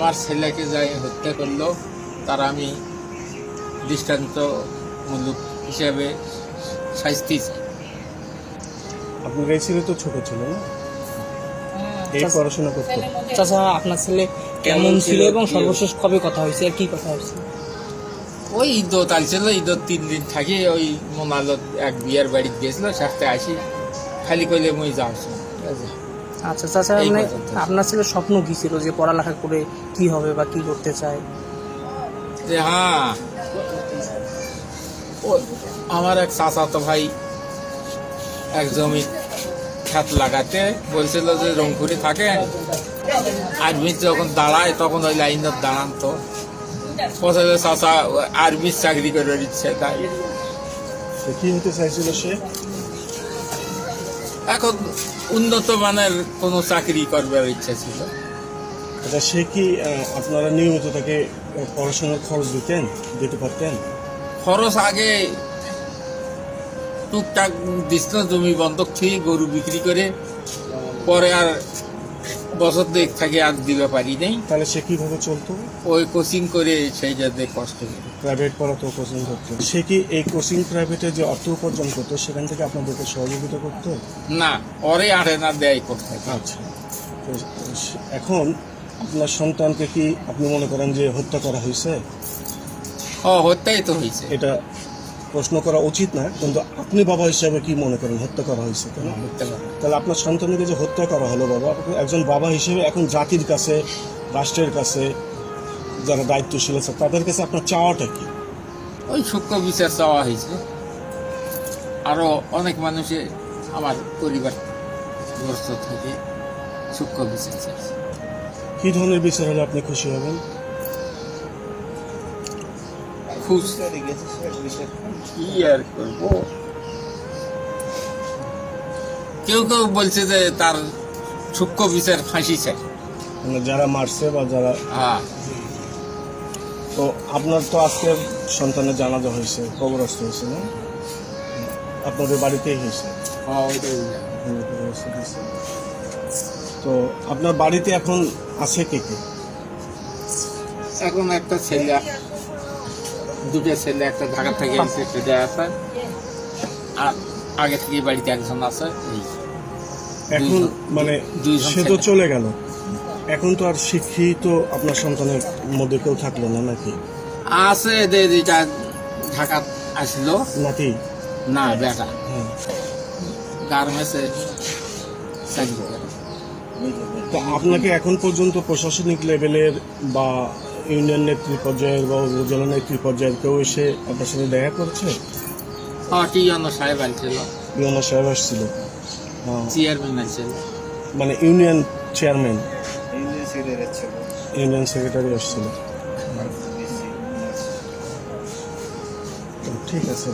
আমার ছেলেকে যাই হত্যা করল তার আমি দৃষ্টান্তমূলক হিসাবে শাস্তি চাই। আপনার এই ছেলে তো ছোট ছিল না? এই পড়াশোনা করতো। চাচা আপনার ছেলে কেমন ছিল এবং সর্বশেষ কবে কথা হয়েছে আর কি কথা হয়েছে? ওই ঈদত আলছিল ঈদত তিন দিন থাকি ওই মোনালত এক বিয়ার বাড়িতে গেছিল সাথে আসি খালি কইলে মই যাও ঠিক আছে। আচ্ছা চাচা মানে আপনার ছেলের স্বপ্ন কি ছিল যে পড়ালেখা করে কি হবে বা কি করতে চায়? যে হ্যাঁ ও আমার এক চাচাতো ভাই এক জমি খেত লাগাতে বলছিল যে রংপুরে থাকে আর্মি যখন দাঁড়ায় তখন ওই লাইনত দাঁড়ান তো। বলছিল চাচা আর্মির চাকরি করে দিচ্ছে তাই। কি হতে চাইছিল সে? এখন উন্নত মানের কোনো চাকরি করবার ইচ্ছা ছিল? আচ্ছা সে কি আপনারা নিয়মিত তাকে পড়াশোনার খরচ দিতেন দিতে পারতেন? খরচ আগে টুকটাক দিছিল জমি বন্ধক থেকে গরু বিক্রি করে পরে আর বছর দেখ থাকে আর দিতে পারি নাই। তাহলে সে কীভাবে চলতো? ওই কোচিং করে সেই যাতে কষ্ট প্রাইভেট পড়াতো কোচিং করতো। সে কি এই কোচিং প্রাইভেটে যে অর্থ উপার্জন করতো সেখান থেকে আপনাদেরকে সহযোগিতা করতো? না ওরে আরে না দেয় করতে। আচ্ছা। তো এখন আপনার সন্তানকে কি আপনি মনে করেন যে হত্যা করা হয়েছে? ও হত্যাই তো হয়েছে। এটা প্রশ্ন করা উচিত না কিন্তু আপনি বাবা হিসাবে কি মনে করেন হত্যা করা হয়েছে কেন? তাহলে আপনার সন্তানকে যে হত্যা করা হলো বাবা আপনি একজন বাবা হিসেবে এখন জাতির কাছে রাষ্ট্রের কাছে যারা দায়িত্বশীল আছে তাদের কাছে আপনার চাওয়াটা কি? ওই সূক্ষ্ম বিচার চাওয়া হয়েছে। আরও অনেক মানুষে আমার পরিবার গ্রস্ত থেকে সূক্ষ্ম বিচার চাইছে। কি ধরনের বিচার হলে আপনি খুশি হবেন? খুশ কি আর করব কেউ কেউ বলছে যে তার সূক্ষ্ম বিচার ফাঁসি চাই। মানে যারা মারছে বা যারা হ্যাঁ। তো আপনার তো আজকে সন্তানের জানাজা হয়েছে কবরস্থ হয়েছে না? আপনাদের বাড়িতেই হয়েছে। হ্যাঁ, হয়েছে। তো আপনার বাড়িতে এখন আছে কে কে? এখন একটা ছেলে। দুটো ছেলে একটা ঢাকা থেকে এসে সেটা আছে আর আগে থেকে বাড়িতে একজন আছে। এখন মানে সে তো চলে গেল। এখন তো আর শিক্ষিত আপনার সন্তানের মধ্যে কেউ থাকল না নাকি? আছে যেটা ঢাকা আসলো। নাকি না বেটা। হ্যাঁ। গার্মেন্টসে চাকরি করে। তো আপনাকে এখন পর্যন্ত প্রশাসনিক লেভেলের বা ইউনিয়ন নেত্রী পর্যায়ের বা উপজেলা নেত্রী পর্যায়ের কেউ এসে আপনার সাথে দেখা করছে? হ্যাঁ কি সাহেব ইউনিয়ন সাহেব আসছিল। হ্যাঁ, চেয়ারম্যান আনছিল মানে ইউনিয়ন চেয়ারম্যান? ইউনিয়ন সেক্রেটারি আসছিল। ঠিক আছে।